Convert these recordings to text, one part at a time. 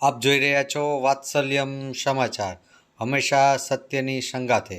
આપ જોઈ રહ્યા છો વાત્સલ્યમ સમાચાર. હંમેશા સત્યની સંગાથે.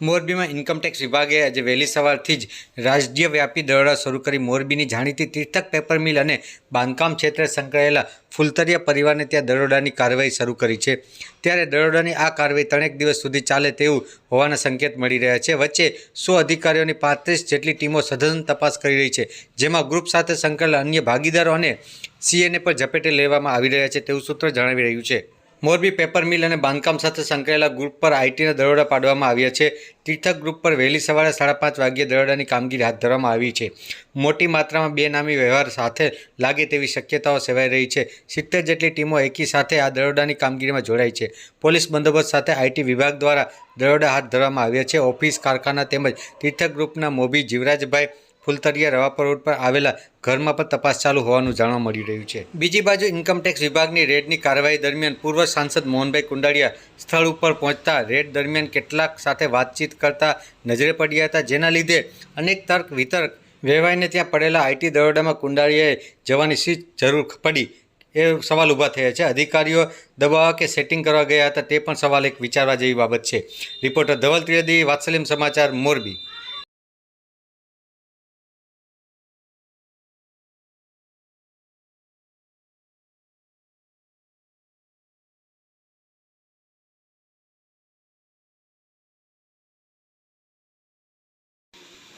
મોરબીમાં ઇન્કમટેક્સ વિભાગે આજે વહેલી સવારથી જ રાજ્યવ્યાપી દરોડા શરૂ કરી મોરબીની જાણીતી તીર્થક પેપર મિલ અને બાંધકામ ક્ષેત્રે સંકળાયેલા ફુલતરિયા પરિવારને ત્યાં દરોડાની કાર્યવાહી શરૂ કરી છે. ત્યારે દરોડાની આ કાર્યવાહી ત્રણેક દિવસ સુધી ચાલે તેવું હોવાના સંકેત મળી રહ્યા છે. વચ્ચે સો અધિકારીઓની પાંત્રીસ જેટલી ટીમો સઘન તપાસ કરી રહી છે, જેમાં ગ્રુપ સાથે સંકળાયેલા અન્ય ભાગીદારો અને સીએને પર ઝપેટે લેવામાં આવી રહ્યા છે તેવું સૂત્ર જણાવી રહ્યું છે. મોરબી પેપર મિલ અને બાંધકામ સાથે સંકળાયેલા ગ્રુપ પર આઈટીના દરોડા પાડવામાં આવ્યા છે. તીર્થક ગ્રુપ પર વહેલી સવારે સાડા પાંચ વાગ્યે દરોડાની કામગીરી હાથ ધરવામાં આવી છે. મોટી માત્રામાં બે નામી વ્યવહાર સાથે લાગે તેવી શક્યતાઓ સેવાઈ રહી છે. સિત્તેર જેટલી ટીમો એકી સાથે આ દરોડાની કામગીરીમાં જોડાઈ છે. પોલીસ બંદોબસ્ત સાથે આઈટી વિભાગ દ્વારા દરોડા હાથ ધરવામાં આવ્યા છે. ઓફિસ, કારખાના તેમજ તીર્થક ગ્રુપના મોભી જીવરાજભાઈ ફુલતરિયા રવાપર રોડ પર આવેલા ઘરમાં પણ તપાસ ચાલુ હોવાનું જાણવા મળી રહ્યું છે. બીજી બાજુ ઇન્કમટેક્સ વિભાગની રેડની કાર્યવાહી દરમિયાન પૂર્વ સાંસદ મોહનભાઈ કુંડાળિયા સ્થળ ઉપર પહોંચતા રેડ દરમિયાન કેટલાક સાથે વાતચીત કરતા નજરે પડ્યા હતા. જેના લીધે અનેક તર્ક, વિતર્ક, વેવાઈને ત્યાં પડેલા આઈટી દરોડામાં કુંડાળિયાએ જવાની શી જરૂર પડી એ સવાલ ઊભા થયા છે. અધિકારીઓ દબાવવા કે સેટિંગ કરવા ગયા હતા તે પણ સવાલ એક વિચારવા જેવી બાબત છે. રિપોર્ટર ધવલ ત્રિવેદી, વાત્સલ્યમ સમાચાર મોરબી.